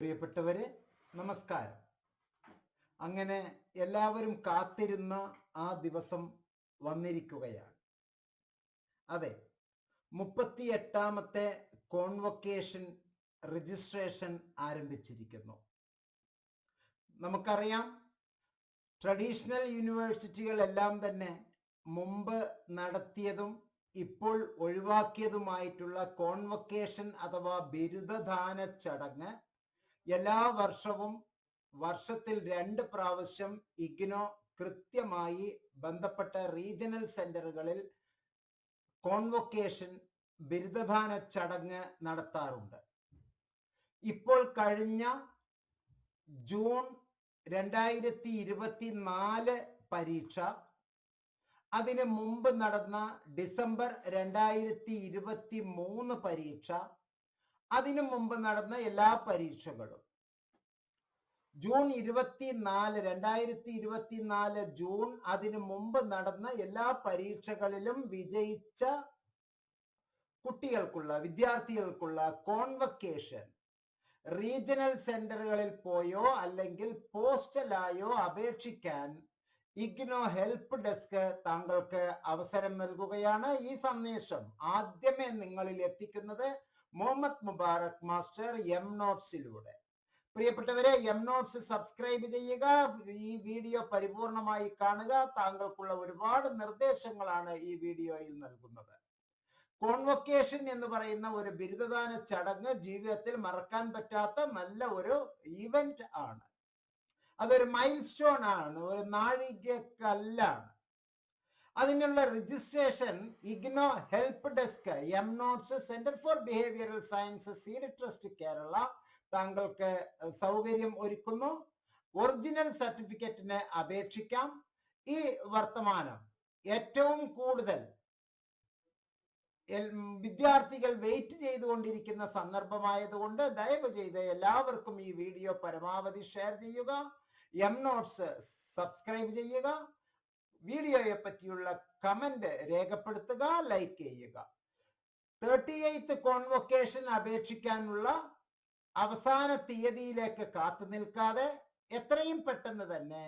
പ്രിയപ്പെട്ടവരെ നമസ്കാരം. അങ്ങനെ എല്ലാവരും കാത്തിരുന്ന ആ ദിവസം വന്നിരിക്കുകയാണ്. അതെ മുപ്പത്തി എട്ടാമത്തെ കോൺവൊക്കേഷൻ രജിസ്ട്രേഷൻ ആരംഭിച്ചിരിക്കുന്നു. നമുക്കറിയാം ട്രഡീഷണൽ യൂണിവേഴ്സിറ്റികളെല്ലാം തന്നെ മുമ്പ് നടത്തിയതും ഇപ്പോൾ ഒഴിവാക്കിയതുമായിട്ടുള്ള കോൺവൊക്കേഷൻ അഥവാ ബിരുദദാന ചടങ്ങ് എല്ലാ വർഷവും വർഷത്തിൽ രണ്ട് പ്രാവശ്യം ഇഗ്നോ കൃത്യമായി ബന്ധപ്പെട്ട റീജിയണൽ സെന്ററുകളിൽ കോൺവൊക്കേഷൻ ബിരുദദാന ചടങ്ങ് നടത്താറുണ്ട്. ഇപ്പോൾ കഴിഞ്ഞ ജൂൺ രണ്ടായിരത്തി ഇരുപത്തി നാല് പരീക്ഷ അതിനു മുമ്പ് നടന്ന ഡിസംബർ രണ്ടായിരത്തി ഇരുപത്തി മൂന്ന് പരീക്ഷ അതിനു മുമ്പ് നടന്ന എല്ലാ പരീക്ഷകളും. ജൂൺ ഇരുപത്തിനാല് രണ്ടായിരത്തി ഇരുപത്തിനാല് ജൂൺ അതിനു മുമ്പ് നടന്ന എല്ലാ പരീക്ഷകളിലും വിജയിച്ച കുട്ടികൾക്കുള്ള വിദ്യാർത്ഥികൾക്കുള്ള കോൺവക്കേഷൻ റീജിയണൽ സെന്ററുകളിൽ പോയോ അല്ലെങ്കിൽ പോസ്റ്റലായോ അപേക്ഷിക്കാൻ ഇഗ്നോ ഹെൽപ്പ് ഡെസ്ക് താങ്കൾക്ക് അവസരം നൽകുകയാണ് ഈ സന്ദേശം. ആദ്യമേ നിങ്ങളിൽ എത്തിക്കുന്നത് മുഹമ്മദ് മുബാറക് മാസ്റ്റർ എം നോട്ട്സിലൂടെ പ്രിയപ്പെട്ടവരെ എം നോട്ട്സ് സബ്സ്ക്രൈബ് ചെയ്യുക. ഈ വീഡിയോ പരിപൂർണമായി കാണുക. താങ്കൾക്കുള്ള ഒരുപാട് നിർദ്ദേശങ്ങളാണ് ഈ വീഡിയോയിൽ നൽകുന്നത്. കോൺവൊക്കേഷൻ എന്ന് പറയുന്ന ഒരു ബിരുദദാന ചടങ്ങ് ജീവിതത്തിൽ മറക്കാൻ പറ്റാത്ത നല്ല ഒരു ഈവന്റ് ആണ്. അതൊരു മൈൽ സ്റ്റോൺ ആണ്. ഒരു നാഴികക്കല്ലാണ്. അതിനുള്ള registration IGNOU help desk M notes centre for behavioural science seed trust Kerala. താങ്കൾക്ക് സൗകര്യം ഒരുക്കുന്നു. ഒറിജിനൽ സർട്ടിഫിക്കറ്റിന് അപേക്ഷിക്കാം. ഈ വർത്തമാനം ഏറ്റവും കൂടുതൽ വിദ്യാർത്ഥികൾ വെയിറ്റ് ചെയ്തുകൊണ്ടിരിക്കുന്ന സന്ദർഭമായതുകൊണ്ട് ദയവ് ചെയ്ത് എല്ലാവർക്കും ഈ വീഡിയോ പരമാവധി ഷെയർ ചെയ്യുക. എം നോട്ട്സ് സബ്സ്ക്രൈബ് ചെയ്യുക. വീഡിയോയെ പറ്റിയുള്ള കമന്റ് രേഖപ്പെടുത്തുക ലൈക്ക് ചെയ്യുക. തേർട്ടി എയ്ത്ത് കോൺവൊക്കേഷൻ അപേക്ഷിക്കാനുള്ള അവസാന തീയതിയിലേക്ക് കാത്തു നിൽക്കാതെ എത്രയും പെട്ടെന്ന് തന്നെ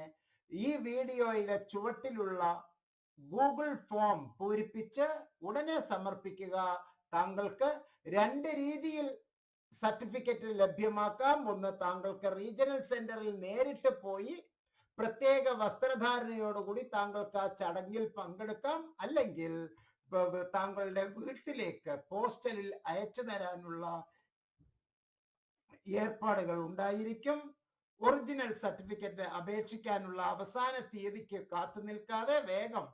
ഈ വീഡിയോയിലെ ചുവട്ടിലുള്ള ഗൂഗിൾ ഫോം പൂരിപ്പിച്ച് ഉടനെ സമർപ്പിക്കുക. താങ്കൾക്ക് രണ്ട് രീതിയിൽ സർട്ടിഫിക്കറ്റ് ലഭ്യമാക്കാം. ഒന്ന് താങ്കൾക്ക് റീജിയണൽ സെന്ററിൽ നേരിട്ട് പോയി പ്രത്യേക വസ്ത്രധാരണയോടുകൂടി താങ്കൾക്ക് ആ ചടങ്ങിൽ പങ്കെടുക്കാം. അല്ലെങ്കിൽ താങ്കളുടെ വീട്ടിലേക്ക് പോസ്റ്റലിൽ അയച്ചു തരാനുള്ള ഏർപ്പാടുകൾ ഉണ്ടായിരിക്കും. ഒറിജിനൽ സർട്ടിഫിക്കറ്റ് അപേക്ഷിക്കാനുള്ള അവസാന തീയതിക്ക് കാത്തു നിൽക്കാതെ വേഗം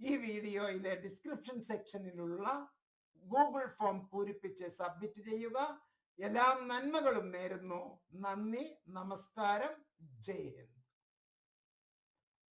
ഈ വീഡിയോയിലെ ഡിസ്ക്രിപ്ഷൻ സെക്ഷനിലുള്ള ഗൂഗിൾ ഫോം പൂരിപ്പിച്ച് സബ്മിറ്റ് ചെയ്യുക. എല്ലാ നന്മകളും നേരുന്നു. നന്ദി. നമസ്കാരം. ജയ് ഹിന്ദ്.